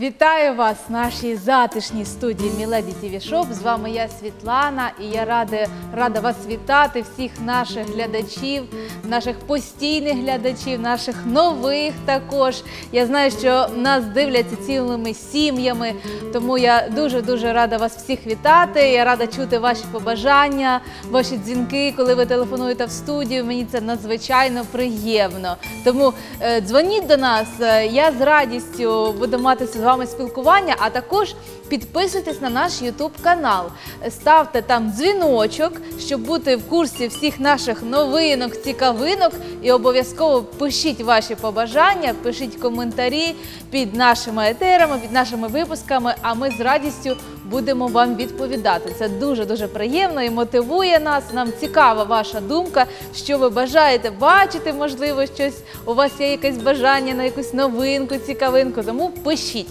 Вітаю вас в нашій затишній студії Міледі ТВ Шоп. З вами я Світлана, і я рада, рада вас вітати, всіх наших глядачів, наших постійних глядачів, наших нових також. Я знаю, що нас дивляться цілими сім'ями, тому я дуже дуже рада вас всіх вітати. Я рада чути ваші побажання, ваші дзвінки, коли ви телефонуєте в студію. Мені це надзвичайно приємно. Тому е, дзвоніть до нас. е, Я з радістю буду мати з вами спілкування, а також підписуйтесь на наш YouTube канал. Ставте там дзвіночок, щоб бути в курсі всіх наших новинок, цікавинок. І обов'язково пишіть ваші побажання, пишіть коментарі під нашими етерами, під нашими випусками. А ми з радістю будемо вам відповідати. Це дуже дуже приємно і мотивує нас. Нам цікава ваша думка, що ви бажаєте бачити, можливо, щось у вас є якесь бажання на якусь новинку, цікавинку. Тому пишіть.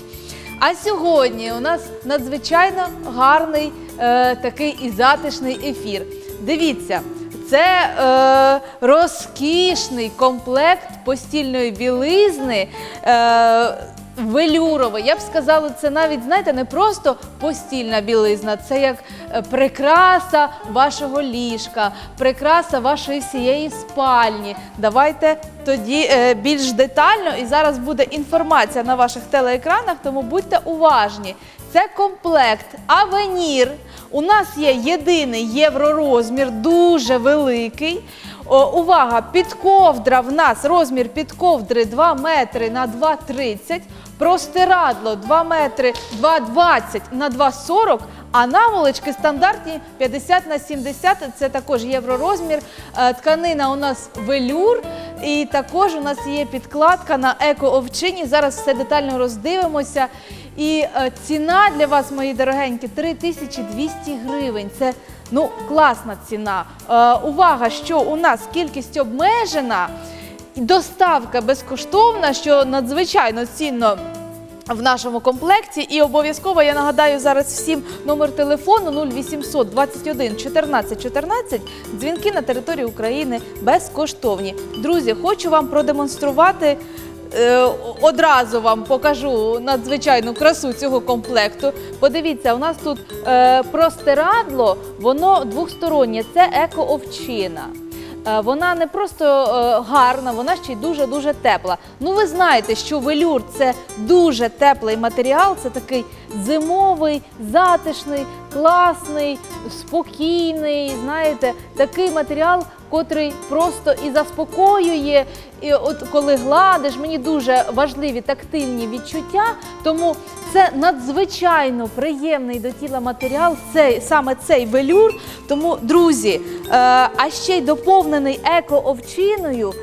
А сьогодні у нас надзвичайно гарний е, такий і затишний ефір. Дивіться, це е, розкішний комплект постільної білизни. Е, Велюрове, я б сказала, це навіть знаєте, не просто постільна білизна, це як е, прикраса вашого ліжка, прикраса вашої всієї спальні. Давайте тоді е, більш детально, і зараз буде інформація на ваших телеекранах, тому будьте уважні. Це комплект Авенір. У нас є єдиний євророзмір, дуже великий. О, увага, підковдра в нас розмір підковдри 2 метри на 2,30, простирадло 2 метри 2,20 на 2,40, а наволочки стандартні 50 на 70, це також євророзмір. Е, Тканина у нас велюр, і також у нас є підкладка на еко-овчині. Зараз все детально роздивимося. І е, ціна для вас, мої дорогенькі, 3200 гривень. Це ну класна ціна. Е, увага, що у нас кількість обмежена, доставка безкоштовна, що надзвичайно цінно. В нашому комплекті і обов'язково я нагадаю зараз всім номер телефону 0800 21 14 14. Дзвінки на території України безкоштовні. Друзі, хочу вам продемонструвати. е, Одразу вам покажу надзвичайну красу цього комплекту. Подивіться, у нас тут е, простирадло, воно двостороннє, це еко-овчина. Е, Вона не просто е, гарна, вона ще й дуже-дуже тепла. Ну, ви знаєте, що велюр це дуже теплий матеріал, це такий зимовий, затишний, класний, спокійний. Знаєте, такий матеріал, котрий просто і заспокоює. І от коли гладиш, мені дуже важливі тактильні відчуття, тому це надзвичайно приємний до тіла матеріал, цей саме цей велюр. Тому, друзі, е, а ще й доповнений еко-овчиною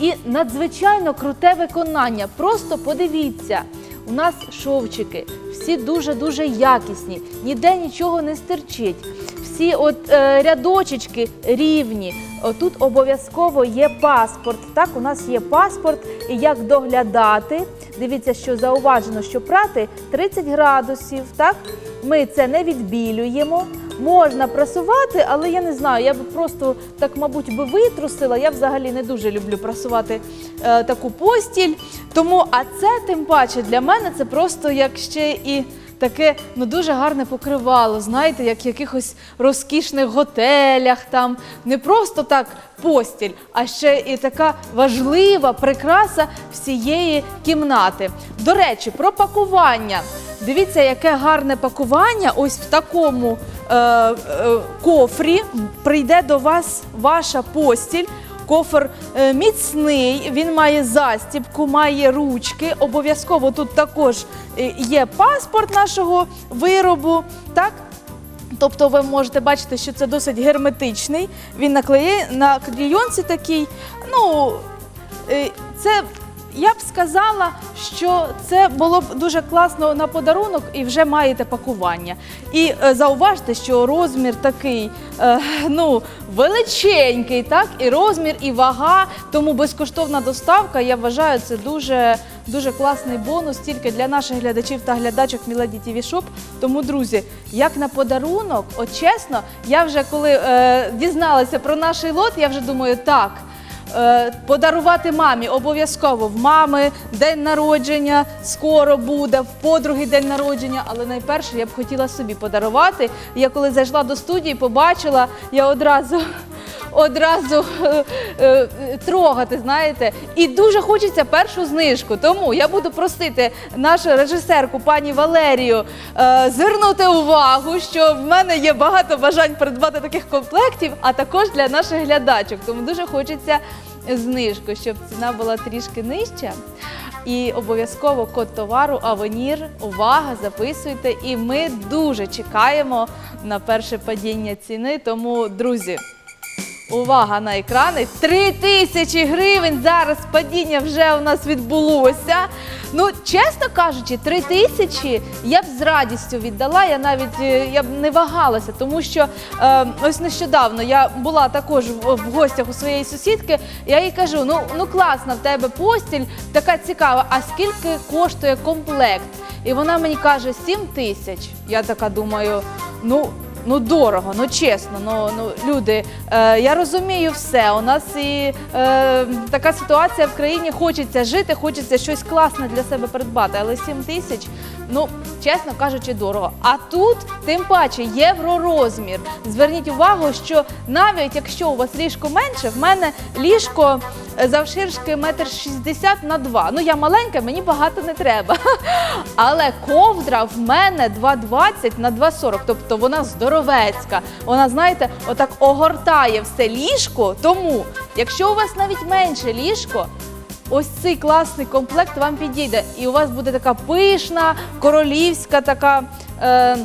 і надзвичайно круте виконання. Просто подивіться. У нас шовчики, всі дуже-дуже якісні, ніде нічого не стирчить. Всі от е, рядочечки рівні. Тут обов'язково є паспорт. Так, у нас є паспорт, і як доглядати. Дивіться, що зауважено, що прати 30 градусів. Так, ми це не відбілюємо. Можна прасувати, але я не знаю, я би просто так, мабуть, би витрусила. Я взагалі не дуже люблю прасувати е, таку постіль. Тому, а це тим паче для мене це просто як ще і таке ну дуже гарне покривало. Знаєте, як в якихось розкішних готелях, там не просто так постіль, а ще і така важлива прикраса всієї кімнати. До речі, про пакування. Дивіться, яке гарне пакування. Ось в такому е, е, кофрі прийде до вас ваша постіль. Кофр е, міцний, він має застібку, має ручки. Обов'язково тут також е, є паспорт нашого виробу. Так? Тобто ви можете бачити, що це досить герметичний. Він наклеє на клійонці такий. Ну, е, це я б сказала, що це було б дуже класно на подарунок і вже маєте пакування. І е, зауважте, що розмір такий е, ну, величенький, так, і розмір, і вага, тому безкоштовна доставка, я вважаю, це дуже, дуже класний бонус тільки для наших глядачів та глядачок Міледі TV Shop. Тому, друзі, як на подарунок, от чесно, я вже коли е, дізналася про наш лот, я вже думаю, так. Е, Подарувати мамі обов'язково в мами день народження скоро буде, в подруги день народження. Але найперше я б хотіла собі подарувати. Я коли зайшла до студії, побачила, я одразу. Одразу е, е, трогати, знаєте, і дуже хочеться першу знижку. Тому я буду просити нашу режисерку пані Валерію е, звернути увагу, що в мене є багато бажань придбати таких комплектів, а також для наших глядачок. Тому дуже хочеться знижку, щоб ціна була трішки нижча. І обов'язково код товару Авенір. Увага, записуйте. І ми дуже чекаємо на перше падіння ціни. Тому, друзі. Увага на екрани. Три тисячі гривень. Зараз падіння вже у нас відбулося. Ну, чесно кажучи, три тисячі я б з радістю віддала. Я навіть е, я б не вагалася, тому що е, ось нещодавно я була також в, в гостях у своєї сусідки. Я їй кажу: ну, ну класна в тебе постіль, така цікава. А скільки коштує комплект? І вона мені каже 7 тисяч. Я така думаю, ну. Ну дорого, ну чесно, ну, ну люди. Е, я розумію все. У нас і е, така ситуація в країні. Хочеться жити, хочеться щось класне для себе придбати. Але 7 тисяч, ну чесно кажучи, дорого. А тут тим паче євророзмір. Зверніть увагу, що навіть якщо у вас ліжко менше, в мене ліжко е, завширшки метр шістдесят на два. Ну я маленька, мені багато не треба. Але ковдра в мене 2,20 на 2,40, тобто вона здоровецька. Вона, знаєте, отак огортає все ліжко. Тому, якщо у вас навіть менше ліжко, ось цей класний комплект вам підійде. І у вас буде така пишна, королівська така. Е,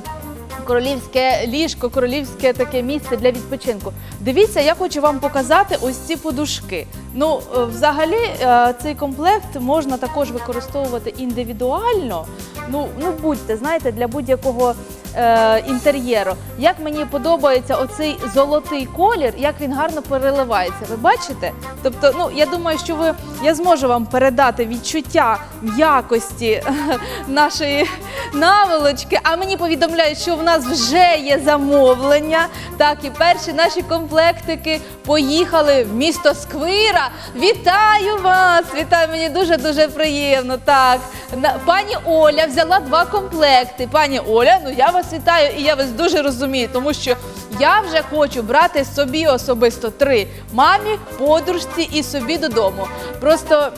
Королівське ліжко, королівське таке місце для відпочинку. Дивіться, я хочу вам показати ось ці подушки. Ну, е, взагалі, е, цей комплект можна також використовувати індивідуально. Ну, ну будьте, знаєте, для будь-якого е, інтер'єру. Як мені подобається оцей золотий колір, як він гарно переливається. Ви бачите? Тобто, ну я думаю, що ви я зможу вам передати відчуття якості нашої наволочки. А мені повідомляють, що в нас вже є замовлення. Так, і перші наші комплектики поїхали в місто Сквира. Вітаю вас! Вітаю, мені дуже дуже приємно. Так, пані Оля взяла два комплекти. Пані Оля, ну я вас вітаю і я вас дуже розумію, тому що я вже хочу брати собі особисто три мамі, подружці і собі додому. Просто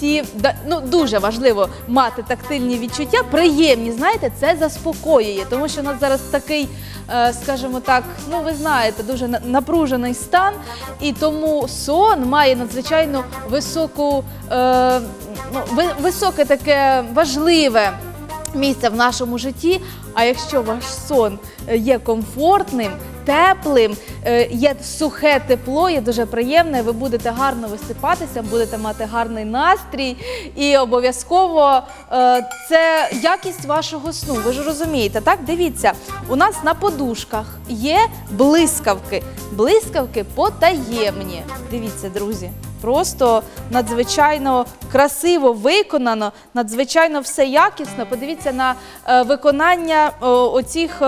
ці ну дуже важливо мати тактильні відчуття, приємні. Знаєте, це заспокоює, тому що у нас зараз такий, е, скажімо так, ну ви знаєте, дуже напружений стан, і тому сон має надзвичайно високу, е, ну, високе таке важливе місце в нашому житті. А якщо ваш сон е, є комфортним, теплим, е, є сухе тепло, є дуже приємне, ви будете гарно висипатися, будете мати гарний настрій, і обов'язково е, це якість вашого сну. Ви ж розумієте, так? Дивіться, у нас на подушках є блискавки. Блискавки потаємні. Дивіться, друзі. Просто надзвичайно красиво виконано, надзвичайно все якісно. Подивіться на е, виконання оцих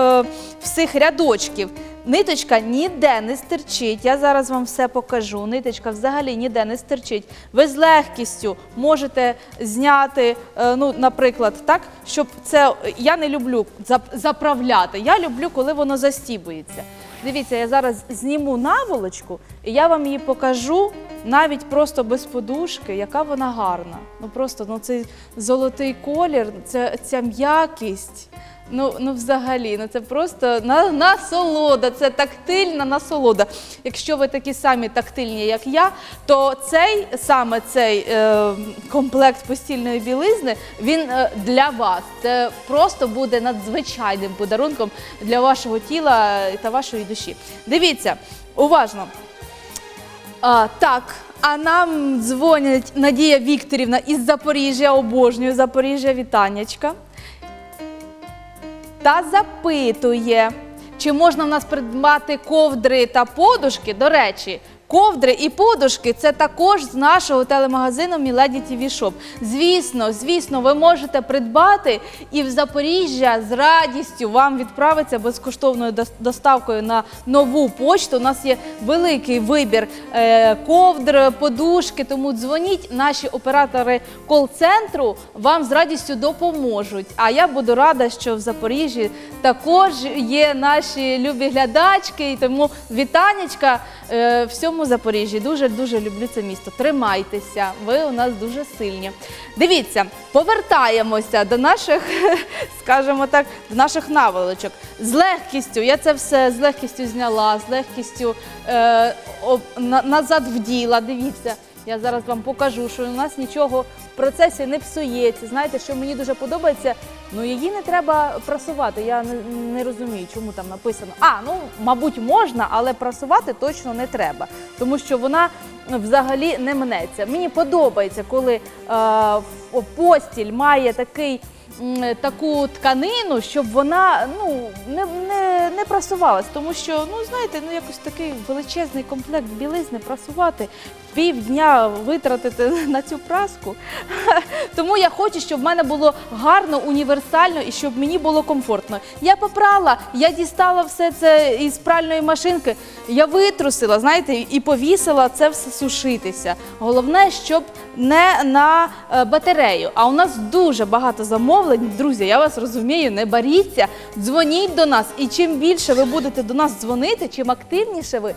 всіх рядочків. Ниточка ніде не стирчить. Я зараз вам все покажу. Ниточка взагалі ніде не стирчить. Ви з легкістю можете зняти, е, ну, наприклад, так, щоб це я не люблю заправляти. Я люблю, коли воно застібується. Дивіться, я зараз зніму наволочку, і я вам її покажу навіть просто без подушки, яка вона гарна. Ну просто ну цей золотий колір, це ця м'якість. Ну, ну взагалі, ну це просто на, насолода, це тактильна насолода. Якщо ви такі самі тактильні, як я, то цей саме цей е, комплект постільної білизни він е, для вас. Це просто буде надзвичайним подарунком для вашого тіла та вашої душі. Дивіться, уважно. А, так, а нам дзвонять Надія Вікторівна із Запоріжжя, обожнюю Запоріжжя, вітаннячка. Та запитує, чи можна в нас придбати ковдри та подушки. До речі, Ковдри і подушки це також з нашого телемагазину Milady TV Shop. Звісно, звісно, ви можете придбати і в Запоріжжя з радістю вам відправиться безкоштовною доставкою на нову почту. У нас є великий вибір е, ковдр, подушки. Тому дзвоніть. Наші оператори кол-центру вам з радістю допоможуть. А я буду рада, що в Запоріжжі також є наші любі глядачки. І тому вітанечка всьому Запоріжжі. Дуже дуже люблю це місто. Тримайтеся, ви у нас дуже сильні. Дивіться, повертаємося до наших, скажімо так, до наших наволочок. З легкістю, я це все з легкістю зняла, з легкістю е, об- на- назад вділа. Дивіться. Я зараз вам покажу, що у нас нічого в процесі не псується. Знаєте, що мені дуже подобається, ну її не треба прасувати. Я не, розумію, чому там написано. А, ну мабуть, можна, але прасувати точно не треба, тому що вона взагалі не мнеться. Мені подобається, коли е, постіль має такий. Таку тканину, щоб вона ну не прасувалась, тому що ну знаєте, ну якось такий величезний комплект білизни прасувати півдня витратити на цю праску. Тому я хочу, щоб в мене було гарно, універсально і щоб мені було комфортно. Я попрала, я дістала все це із пральної машинки, я витрусила, знаєте, і повісила це все сушитися. Головне, щоб не на е, батарею. А у нас дуже багато замовлень. Друзі, я вас розумію, не боріться, дзвоніть до нас. І чим більше ви будете до нас дзвонити, чим активніше ви.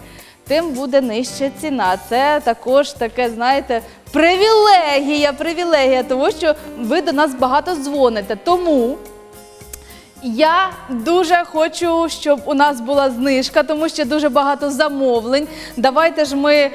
Тим буде нижча ціна. Це також таке, знаєте, привілегія, привілегія, тому що ви до нас багато дзвоните. Тому я дуже хочу, щоб у нас була знижка, тому що дуже багато замовлень. Давайте ж ми е,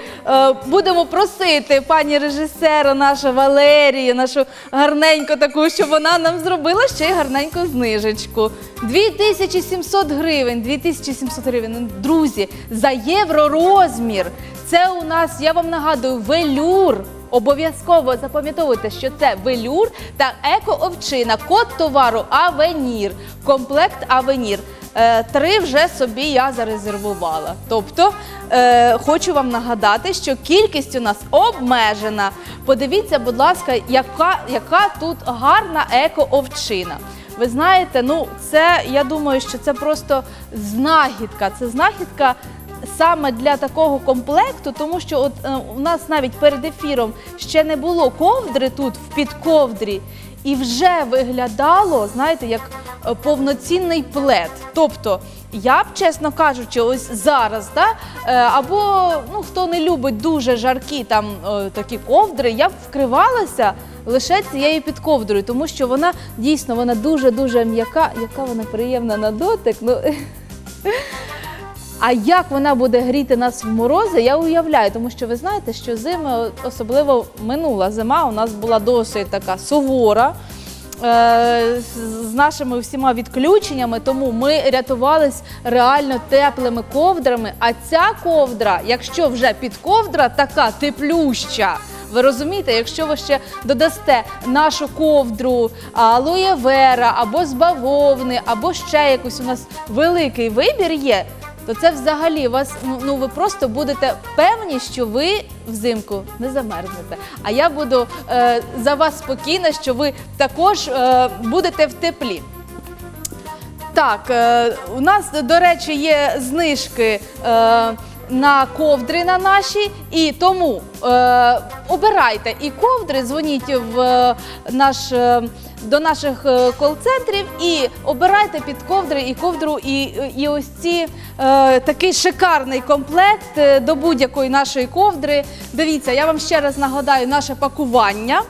будемо просити пані режисера, нашу Валерію, нашу гарненьку таку, щоб вона нам зробила ще й гарненьку знижечку. 2700 гривень, 2700 гривень. Ну, Друзі, за євро розмір. Це у нас, я вам нагадую, велюр. Обов'язково запам'ятовуйте, що це велюр та еко-овчина, код товару Авенір, комплект Авенір. Е, Три вже собі я зарезервувала. Тобто е, хочу вам нагадати, що кількість у нас обмежена. Подивіться, будь ласка, яка, тут гарна еко-овчина. Ви знаєте, ну це я думаю, що це просто знахідка. Це знахідка саме для такого комплекту, тому що от е, у нас навіть перед ефіром ще не було ковдри тут в підковдрі, і вже виглядало, знаєте, як е, повноцінний плед. Тобто, я б, чесно кажучи, ось зараз, да, е, або ну хто не любить дуже жаркі там е, такі ковдри, я б вкривалася лише цією підковдрою, тому що вона дійсно вона дуже дуже м'яка, яка вона приємна на дотик. Ну а як вона буде гріти нас в морози, я уявляю, тому що ви знаєте, що зими, особливо минула зима, у нас була досить така сувора. е, з- нашими всіма відключеннями, тому ми рятувались реально теплими ковдрами. А ця ковдра, якщо вже підковдра така теплюща, ви розумієте, якщо ви ще додасте нашу ковдру алоє вера або з бавовни, або ще якусь у нас великий вибір є, то це взагалі вас ну, ну ви просто будете певні, що ви взимку не замерзнете. А я буду е, за вас спокійна, що ви також е, будете в теплі. Так, е, у нас, до речі, є знижки. Е, на ковдри на наші, і тому е, обирайте і ковдри, дзвоніть в е, наш е, до наших е, кол-центрів і обирайте під ковдри і ковдру, і, і ось ці е, такий шикарний комплект до будь-якої нашої ковдри. Дивіться, я вам ще раз нагадаю наше пакування.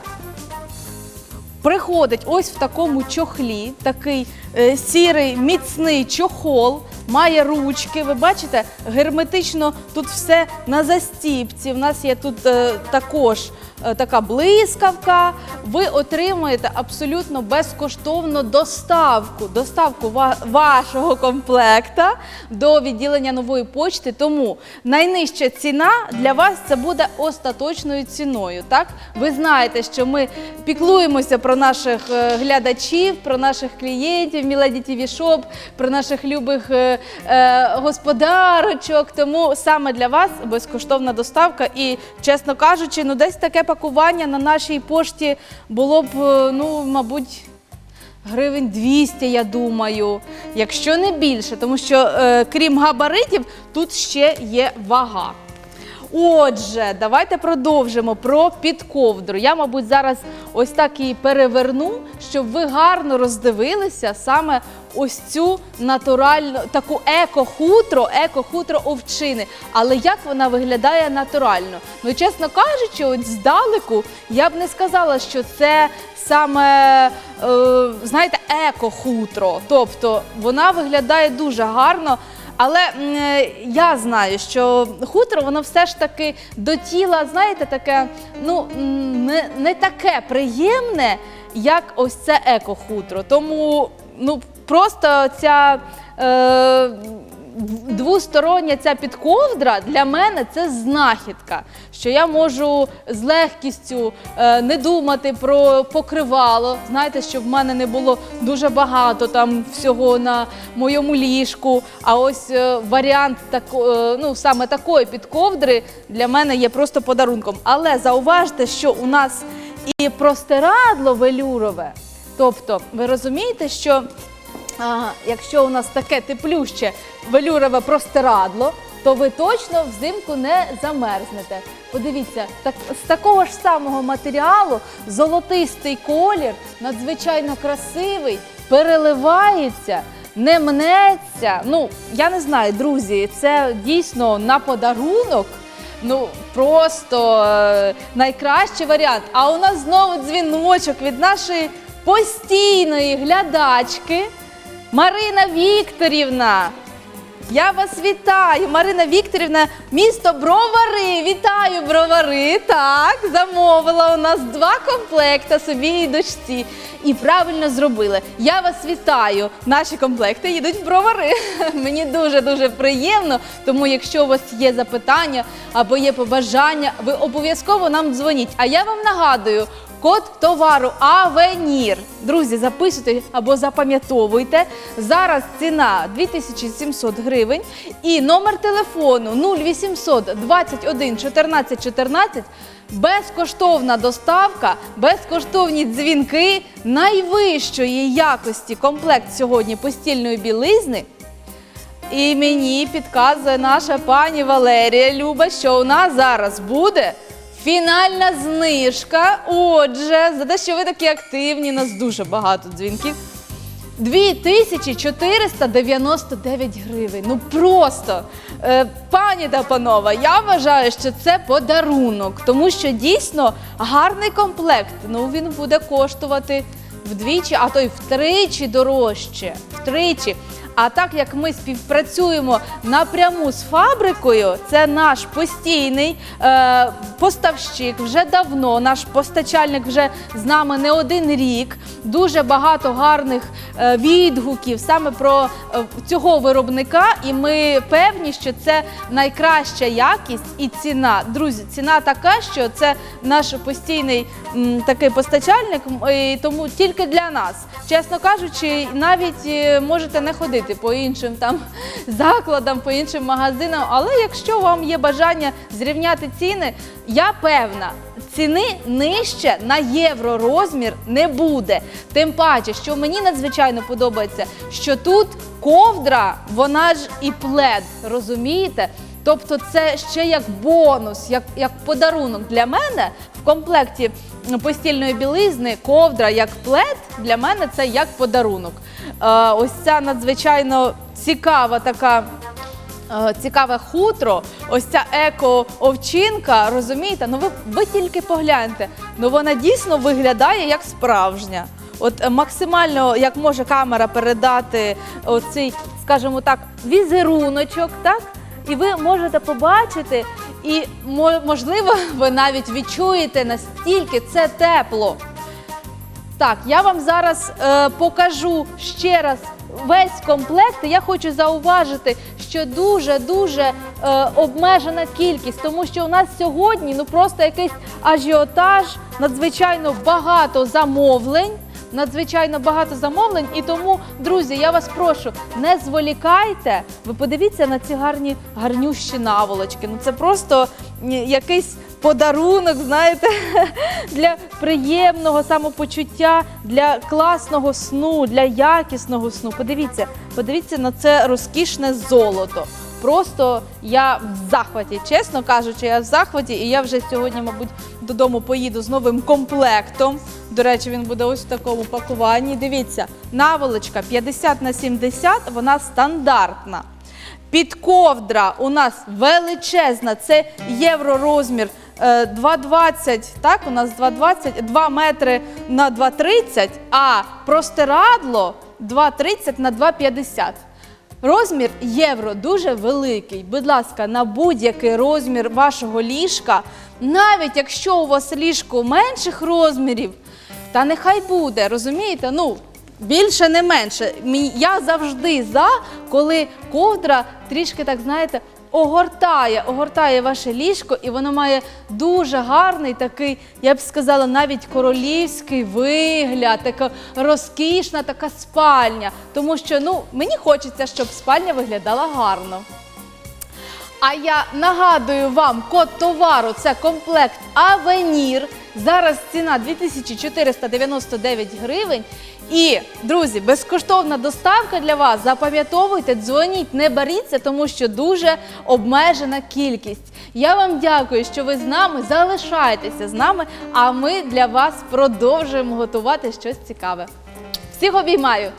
Приходить ось в такому чохлі, такий е, сірий міцний чохол, має ручки. Ви бачите, герметично тут все на застіпці. В нас є тут е, також така блискавка. Ви отримуєте абсолютно безкоштовно доставку, доставку вашого комплекта до відділення нової почти. Тому найнижча ціна для вас це буде остаточною ціною. Так, ви знаєте, що ми піклуємося про наших е, глядачів, про наших клієнтів, Міледі ТВ Шоп, про наших любих е, е, господарочок. Тому саме для вас безкоштовна доставка. І, чесно кажучи, ну десь таке пакування на нашій пошті було б, е, ну, мабуть. Гривень 200, я думаю, якщо не більше, тому що е, крім габаритів, тут ще є вага. Отже, давайте продовжимо про підковдру. Я, мабуть, зараз ось так її переверну, щоб ви гарно роздивилися саме ось цю натуральну таку еко-хутро, еко-хутро овчини. Але як вона виглядає натурально? Ну, чесно кажучи, от здалеку я б не сказала, що це саме, е, знаєте, еко-хутро. Тобто вона виглядає дуже гарно. Але е, я знаю, що хутро воно все ж таки до тіла, знаєте, таке, ну не, не таке приємне, як ось це еко-хутро. Тому ну просто ця. Е, Двостороння ця підковдра для мене це знахідка, що я можу з легкістю е, не думати про покривало. Знаєте, щоб в мене не було дуже багато там всього на моєму ліжку. А ось е, варіант тако, е, ну, саме такої підковдри для мене є просто подарунком. Але зауважте, що у нас і простирадло велюрове. Тобто, ви розумієте, що Ага, якщо у нас таке теплюще велюрове простирадло, то ви точно взимку не замерзнете. Подивіться, так, з такого ж самого матеріалу золотистий колір, надзвичайно красивий, переливається, не мнеться. Ну, я не знаю, друзі, це дійсно на подарунок. Ну, просто е, найкращий варіант. А у нас знову дзвіночок від нашої постійної глядачки. Марина Вікторівна. Я вас вітаю, Марина Вікторівна, місто Бровари. Вітаю, Бровари. Так, замовила у нас два комплекти собі і дочці. І правильно зробили. Я вас вітаю. Наші комплекти їдуть в Бровари. Мені дуже дуже приємно. Тому, якщо у вас є запитання або є побажання, ви обов'язково нам дзвоніть. А я вам нагадую. Код товару Авенір. Друзі, записуйте або запам'ятовуйте. Зараз ціна 2700 гривень і номер телефону 0800 21 14 14. Безкоштовна доставка, безкоштовні дзвінки найвищої якості комплект сьогодні постільної білизни. І мені підказує наша пані Валерія Люба, що у нас зараз буде фінальна знижка. Отже, за те, що ви такі активні, нас дуже багато дзвінків. 2499 гривень. Ну просто е, пані та панове, я вважаю, що це подарунок, тому що дійсно гарний комплект. Ну він буде коштувати вдвічі, а то й втричі дорожче. Втричі. А так як ми співпрацюємо напряму з фабрикою, це наш постійний е, поставщик вже давно. Наш постачальник вже з нами не один рік. Дуже багато гарних е, відгуків саме про е, цього виробника, і ми певні, що це найкраща якість і ціна. Друзі, ціна така, що це наш постійний м, такий постачальник, і тому тільки для нас. Чесно кажучи, навіть е, можете не ходити по іншим там закладам, по іншим магазинам. Але якщо вам є бажання зрівняти ціни, я певна. Ціни нижче на євро розмір не буде. Тим паче, що мені надзвичайно подобається, що тут ковдра, вона ж і плед, розумієте? Тобто це ще як бонус, як, подарунок для мене комплекті постільної білизни, ковдра як плед для мене це як подарунок. Е, ось ця надзвичайно цікава така. е, Цікаве хутро, ось ця еко-овчинка, розумієте? Ну ви, ви тільки погляньте. Ну вона дійсно виглядає як справжня. От е, максимально як може камера передати оцей, скажімо так, візеруночок, так? І ви можете побачити І мо- можливо, ви навіть відчуєте настільки це тепло. Так, я вам зараз е, покажу ще раз весь комплект. Я хочу зауважити, що дуже-дуже е, обмежена кількість, тому що у нас сьогодні ну просто якийсь ажіотаж, надзвичайно багато замовлень. Надзвичайно багато замовлень, і тому, друзі, я вас прошу, не зволікайте. Ви подивіться на ці гарні гарнющі наволочки. Ну це просто якийсь подарунок, знаєте, для приємного самопочуття, для класного сну, для якісного сну. Подивіться, подивіться на це розкішне золото. Просто я в захваті, чесно кажучи, я в захваті, і я вже сьогодні, мабуть, додому поїду з новим комплектом. До речі, він буде ось в такому пакуванні. Дивіться, наволочка 50 на 70, вона стандартна. Підковдра у нас величезна, це євро розмір е, 2,20, так, у нас 2,20, 2 метри на 2,30, а простирадло 2,30 на 2,50. Розмір євро дуже великий. Будь ласка, на будь-який розмір вашого ліжка, навіть якщо у вас ліжко менших розмірів, та нехай буде, розумієте? Ну, більше не менше. Я завжди за, коли ковдра трішки, так знаєте, огортає, огортає ваше ліжко, і воно має дуже гарний такий, я б сказала, навіть королівський вигляд, така розкішна така спальня. Тому що ну, мені хочеться, щоб спальня виглядала гарно. А я нагадую вам, код товару це комплект Авенір. Зараз ціна 2499 гривень. І, друзі, безкоштовна доставка для вас. Запам'ятовуйте, дзвоніть, не боріться, тому що дуже обмежена кількість. Я вам дякую, що ви з нами залишаєтеся з нами. А ми для вас продовжуємо готувати щось цікаве. Всіх обіймаю!